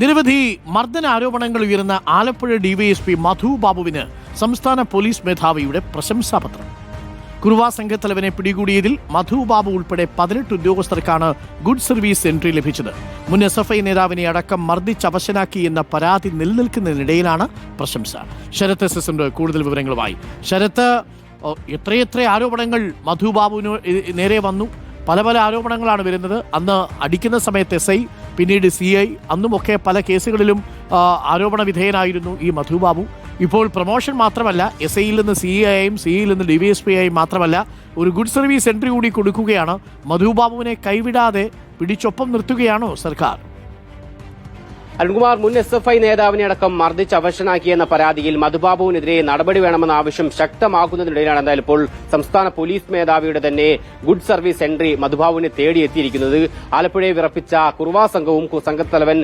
നിരവധി മർദ്ദന ആരോപണങ്ങൾ ഉയർന്ന ആലപ്പുഴ ഡിവൈഎസ്പി മധു ബാബുവിന് സംസ്ഥാന പോലീസ് മേധാവിയുടെ പ്രശംസാപത്രം. കുറുവാ സംഘത്തലവനെ പിടികൂടിയതിൽ മധു ബാബു ഉൾപ്പെടെ പതിനെട്ട് ഉദ്യോഗസ്ഥർക്കാണ് ഗുഡ് സർവീസ് എൻട്രി ലഭിച്ചത്. മുൻ എസ് എഫ് ഐ നേതാവിനെ അടക്കം മർദ്ദിച്ചവശനാക്കി എന്ന പരാതി നിലനിൽക്കുന്നതിനിടയിലാണ് പ്രശംസ. ശരത് എസ് എസിന്റെ കൂടുതൽ വിവരങ്ങളുമായി. ശരത് എത്രയെത്ര ആരോപണങ്ങൾ മധു ബാബുവിന് നേരെ വന്നു? പല പല ആരോപണങ്ങളാണ് വരുന്നത്. അന്ന് അടിക്കുന്ന സമയത്ത് എസ് ഐ പിന്നീട് സി ഐ അന്നുമൊക്കെ പല കേസുകളിലും ആരോപണ വിധേയനായിരുന്നു ഈ മധുബാബു. ഇപ്പോൾ പ്രൊമോഷൻ മാത്രമല്ല എസ് ഐയിൽ നിന്ന് സി ആയും സി ഐയിൽ നിന്ന് ഡി വി എസ് പി ആയും മാത്രമല്ല ഒരു ഗുഡ് സർവീസ് എൻട്രി കൂടി കൊടുക്കുകയാണ്. മധുബാബുവിനെ കൈവിടാതെ പിടിച്ചൊപ്പം നിർത്തുകയാണോ സർക്കാർ? അരുൺകുമാർ മുൻ എസ് എഫ് ഐ നേതാവിനെ അടക്കം മർദ്ദിച്ച് അവശനാക്കിയെന്ന പരാതിയിൽ മധുബാബുവിനെതിരെ നടപടി വേണമെന്ന ആവശ്യം ശക്തമാക്കുന്നതിനിടയിലാണ് എന്തായാലും ഇപ്പോൾ സംസ്ഥാന പോലീസ് മേധാവിയുടെ തന്നെ ഗുഡ് സർവീസ് എൻട്രി മധുബാബുവിനെ തേടിയെത്തിയിരിക്കുന്നത്. ആലപ്പുഴയെ വിറപ്പിച്ച കുറുവാ സംഘവും സംഘത്തലവൻ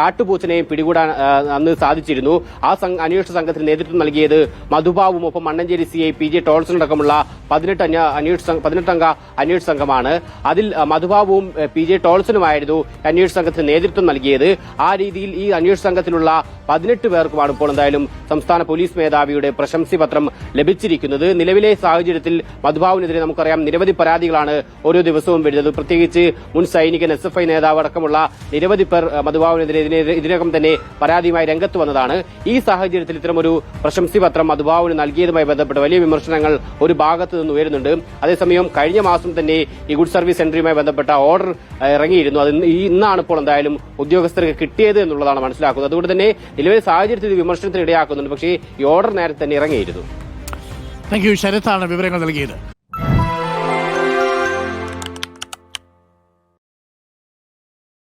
കാട്ടുപൂച്ചനെയും പിടികൂടാൻ അന്ന് സാധിച്ചിരുന്നു. ആ അന്വേഷണ സംഘത്തിന് നേതൃത്വം നൽകിയത് മധുബാബുവും ഒപ്പം Mannancheri C I P J Tolson അടക്കമുള്ള പതിനെട്ട് അന്വ- അന്വേഷണ പതിനെട്ടംഗ അന്വേഷണ സംഘമാണ്. അതിൽ മധുബാബുവും പി ജെ ടോൾസനുമായിരുന്നു അന്വേഷണ സംഘത്തിന് നേതൃത്വം നൽകിയത്. ആ രീതിയിൽ ഈ അന്വേഷണ സംഘത്തിലുള്ള പതിനെട്ട് പേർക്കുമാണ് ഇപ്പോൾ എന്തായാലും സംസ്ഥാന പോലീസ് മേധാവിയുടെ പ്രശംസി പത്രം ലഭിച്ചിരിക്കുന്നത്. നിലവിലെ സാഹചര്യത്തിൽ മധുബാബുവിനെതിരെ നമുക്കറിയാം നിരവധി പരാതികളാണ് ഓരോ ദിവസവും വരുന്നത്. പ്രത്യേകിച്ച് മുൻ സൈനികൻ എസ് എഫ് ഐ നേതാവ് അടക്കമുള്ള നിരവധി പേർ മധുബാബുവിനെതിരെ ഇതിനകം തന്നെ പരാതിയുമായി രംഗത്ത് വന്നതാണ്. ഈ സാഹചര്യത്തിൽ ഇത്തരമൊരു പ്രശംസി പത്രം മധുബാബുവിന് നൽകിയതുമായി ബന്ധപ്പെട്ട് വലിയ വിമർശനങ്ങൾ ഒരു ഭാഗത്ത് നിന്ന് ഉയരുന്നുണ്ട്. അതേസമയം കഴിഞ്ഞ മാസം തന്നെ ഈ ഗുഡ് സർവീസ് എൻട്രിയുമായി ബന്ധപ്പെട്ട ഓർഡർ ഇറങ്ങിയിരുന്നു. അത് ഇന്ന് ഇന്നാണ് ഇപ്പോൾ എന്തായാലും ഉദ്യോഗസ്ഥർക്ക് കിട്ടിയത് എന്നുള്ളതാണ് മനസ്സിലാക്കുന്നത്. അതുകൊണ്ട് തന്നെ നിലവിലെ സാഹചര്യത്തിൽ ഇത് വിമർശനത്തിന് ഇടയാക്കുന്നുണ്ട് പക്ഷേ ഈ ഓർഡർ നേരത്തെ തന്നെ ഇറങ്ങിയിരുന്നു. താങ്ക് യു ശരത്താണ് വിവരങ്ങൾ നൽകിയത്.